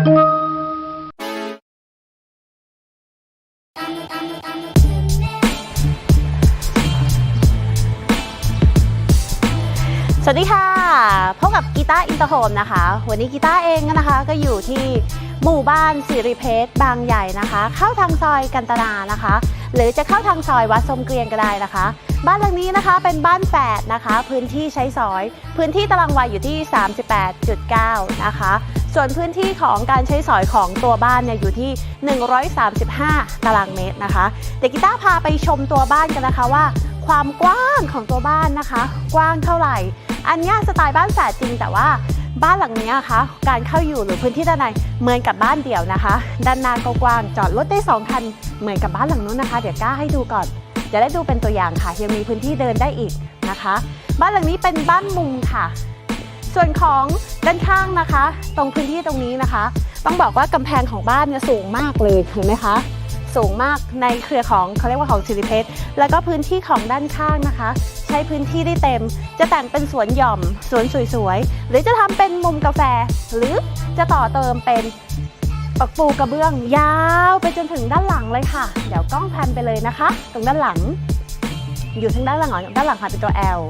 สวัสดีค่ะ พบกับกีตาร์อินเตอร์โฮมนะคะ วันนี้กีตาร์เองนะคะ ก็อยู่ที่หมู่บ้านสิริเพชรบางใหญ่นะคะ เข้าทางซอยกันตนานะคะ หรือจะเข้าทางซอยวัดสมเกรียนก็ได้นะคะ บ้านหลังนี้นะคะเป็นบ้านแฝดนะคะ พื้นที่ใช้สอย พื้นที่ตารางวาอยู่ที่ 38.9 นะคะ ส่วนพื้นที่ของการใช้สอยของตัวบ้านเนี่ยอยู่ที่ 135 ตารางเมตรนะคะ เดี๋ยวกีต้าพาไปชมตัวบ้านกันนะคะว่า ความกว้างของตัวบ้านนะคะ กว้างเท่าไหร่ อันนี้สไตล์บ้านแฝดจริงแต่ว่าบ้านหลังนี้ยคะการเข้าอยู่หรือพื้นที่ด้านในเหมือนกับบ้านเดี่ยวนะคะ ด้านหน้าก็กว้างจอดรถได้สองคันเหมือนกับบ้านหลังนู้นนะคะ เดี๋ยวกล้าให้ดูก่อนจะได้ดูเป็นตัวอย่างค่ะยังมีพื้นที่เดินได้อีกนะคะ บ้านหลังนี้เป็นบ้านมุงค่ะ ส่วนของด้านข้างนะคะ ตรงพื้นที่ตรงนี้นะคะ ต้องบอกว่ากำแพงของบ้านเนี่ยสูงมากเลยเห็นไหมคะ สูงมากในเครือของเขาเรียกว่าของสิริเพชรแล้วก็พื้นที่ของด้านข้างนะคะ ใช้พื้นที่ได้เต็ม จะแต่งเป็นสวนหย่อมสวนสวยๆหรือจะทำเป็นมุมกาแฟ หรือจะต่อเติมเป็นปักปูกระเบื้องยาวไปจนถึงด้านหลังเลยค่ะ เดี๋ยวกล้องแพนไปเลยนะคะ ตรงด้านหลัง อยู่ทางด้านหลังของด้านหลังค่ะเป็นตัว L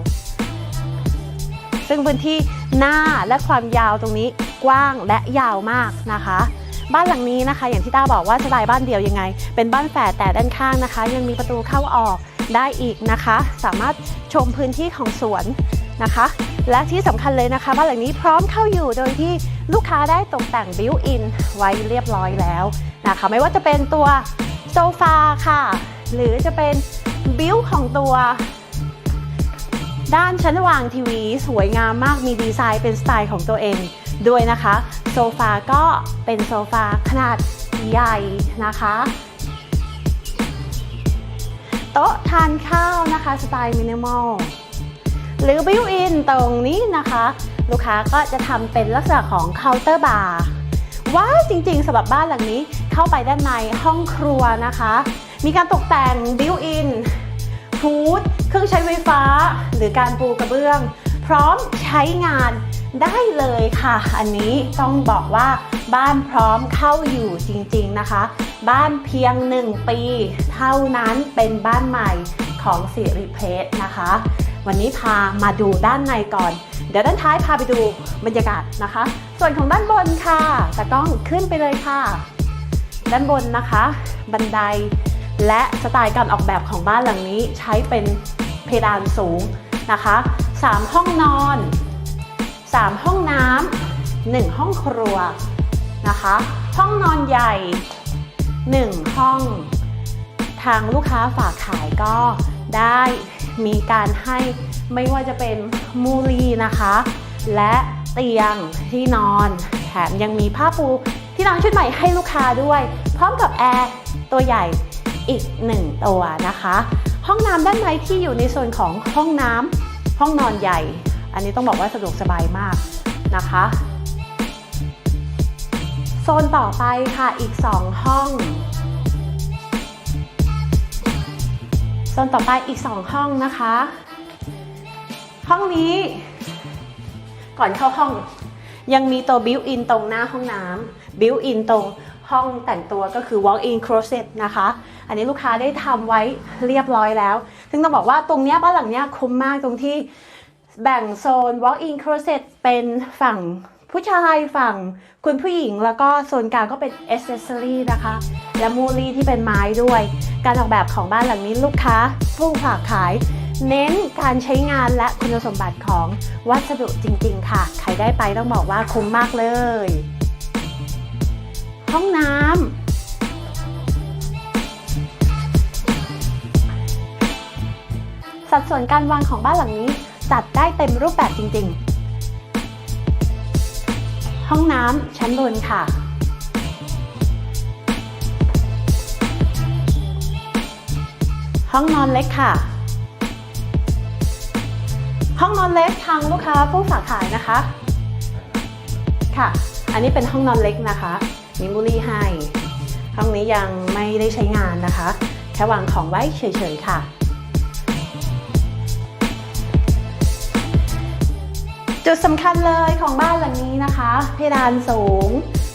ซึ่งพื้นที่หน้าและความยาวตรงนี้กว้างและยาวมากนะคะ บ้านหลังนี้นะคะ อย่างที่ต้าบอกว่าสไตล์บ้านเดียวยังไง เป็นบ้านแฝดแต่ด้านข้างนะคะ ยังมีประตูเข้าออกได้อีกนะคะ สามารถชมพื้นที่ของสวนนะคะ และที่สำคัญเลยนะคะบ้านหลังนี้พร้อมเข้าอยู่โดยที่ลูกค้าได้ตกแต่งบิวอินไว้เรียบร้อยแล้วนะคะ ไม่ว่าจะเป็นตัวโซฟาค่ะ หรือจะเป็นบิวของตัว ด้านชั้นวางทีวีสวยงามมากมีดีไซน์เป็นสไตล์ของตัวเองด้วยนะคะ โซฟาก็เป็นโซฟาขนาดใหญ่นะคะโต๊ะทานข้าวนะคะสไตล์มินิมอลหรือบิวอินตรงนี้นะคะ ลูกค้าก็จะทำเป็นลักษณะของเคาน์เตอร์บาร์ว้าวจริงๆสำหรับบ้านหลังนี้เข้าไปด้านในห้องครัวนะคะ มีการตกแต่งบิวอินฟูด เครื่องใช้ไฟฟ้า หรือการปูกระเบื้อง พร้อมใช้งานได้เลยค่ะ อันนี้ต้องบอกว่าบ้านพร้อมเข้าอยู่จริงๆนะคะ บ้านเพียง 1 ปี เท่านั้นเป็นบ้านใหม่ของสิริเพชรนะคะ วันนี้พามาดูด้านในก่อน เดี๋ยวด้านท้ายพาไปดูบรรยากาศนะคะ ส่วนของด้านบนค่ะตากล้องขึ้นไปเลยค่ะ ด้านบนนะคะ บันได และสไตล์การออกแบบของบ้านหลังนี้ใช้เป็นเพดานสูงนะคะ 3 ห้องนอน 3 ห้องน้ำ1ห้องครัวนะคะ ห้องนอนใหญ่ 1 ห้อง ทางลูกค้าฝากขายก็ได้มีการให้ไม่ว่าจะเป็นมูลีนะคะ และเตียงที่นอน แถมยังมีผ้าปูที่นอนชุดใหม่ให้ลูกค้าด้วย พร้อมกับแอร์ตัวใหญ่ อีกหนึ่งตัวนะคะ ห้องน้ำด้านในที่อยู่ในส่วนของห้องน้ำห้องนอนใหญ่ อันนี้ต้องบอกว่าสะดวกสบายมากนะคะโซนต่อไปค่ะอีก 2 ห้องโซนต่อไปอีก 2 ห้องนะคะ ห้องนี้ ก่อนเข้าห้องยังมีตัวบิวอินตรงหน้าห้องน้ำบิวอินตรง ห้องแต่งตัวก็คือ walk in closet นะคะ อันนี้ลูกค้าได้ทำไว้เรียบร้อยแล้ว ซึ่งต้องบอกว่าตรงเนี้ยบ้านหลังเนี้ยคุ้มมากตรงที่แบ่งโซน walk in closet เป็นฝั่งผู้ชายฝั่งคุณผู้หญิงแล้วก็โซนกลางก็เป็น accessory นะคะ และมูลี่ที่เป็นไม้ด้วย การออกแบบของบ้านหลังนี้ลูกค้าผู้ฝากขาย เน้นการใช้งานและคุณสมบัติของวัสดุจริง ๆ ค่ะ ใครได้ไปต้องบอกว่าคุ้มมากเลย ห้องน้ำสัดส่วนการวางของบ้านหลังนี้จัดได้เต็มรูปแบบจริง ๆ ห้องน้ำชั้นบนค่ะห้องนอนเล็กค่ะ ห้องนอนเล็กทางลูกค้าผู้ฝากขายนะคะ ค่ะ อันนี้เป็นห้องนอนเล็กนะคะ มีบุรีให้ ห้องนี้ยังไม่ได้ใช้งานนะคะ แค่วางของไว้เฉยๆค่ะจุดสำคัญเลยของบ้านหลังนี้นะคะ เพดานสูง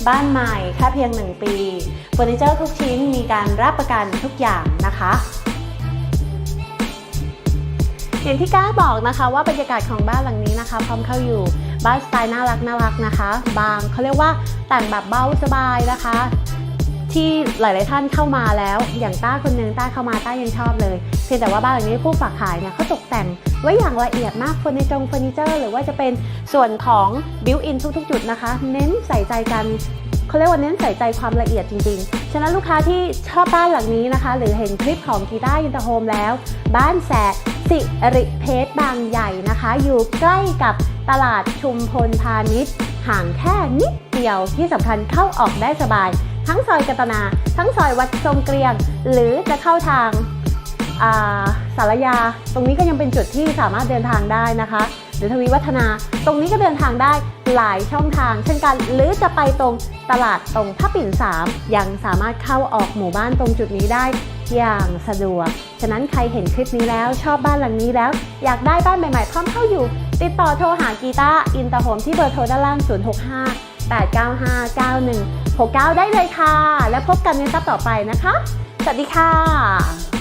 บ้านใหม่แค่เพียง 1 ปีเฟอร์นิเจอร์ทุกชิ้นมีการรับประกันทุกอย่างนะคะ อย่างที่ก้าบอกนะคะว่าบรรยากาศของบ้านหลังนี้นะคะ พร้อมเข้าอยู่ บ้านสไตล์น่ารักน่ารักนะคะ บางเขาเรียกว่าแต่งแบบเบาสบายนะคะ ที่หลาย ๆ ท่านเข้ามาแล้ว อย่างต้าคนหนึงต้าเข้ามาต้ายังชอบเลย เพียงแต่ว่าบ้านหลังนี้ผู้ฝากขายเนี่ยเขาตกแต่งไว้อย่างละเอียดมากเฟอร์นิเจอร์เฟอร์นิเจอร์หรือว่าจะเป็นส่วนของบิวอินทุก ๆ จุดนะคะ เน้นใส่ใจกันเขาเรียกว่าเน้นใส่ใจความละเอียดจริง ๆ ฉะนั้นลูกค้าที่ชอบบ้านหลังนี้นะคะ หรือเห็นคลิปของกีตาอินเตอร์โฮมแล้ว บ้านแสสิริเพชรบางใหญ่นะคะ อยู่ใกล้กับ ตลาดชุมพลพาณิชย์ ห่างแค่นิดเดียวที่สำคัญเข้าออกได้สบาย ทั้งซอยกัตนา ทั้งซอยวัดทรงเกลียง หรือจะเข้าทางาสารยา ตรงนี้ก็ยังเป็นจุดที่สามารถเดินทางได้นะคะ หรือทวีวัฒนา ตรงนี้ก็เดินทางได้หลายช่องทาง เช่นกัน หรือจะไปตรงตลาดตรงพระปิ่นสามยังสามารถเข้าออกหมู่บ้านตรงจุดนี้ได้ อย่างสะดวก ฉะนั้นใครเห็นคลิปนี้แล้วชอบบ้านหลังนี้แล้ว อยากได้บ้านใหม่ๆ พร้อมเข้าอยู่ ติดต่อโทรหากีตาร์อินเตอร์โฮมที่เบอร์โทรด้านล่าง 065 895 9169 ได้เลยค่ะ แล้วพบกันในซับต่อไปนะคะ สวัสดีค่ะ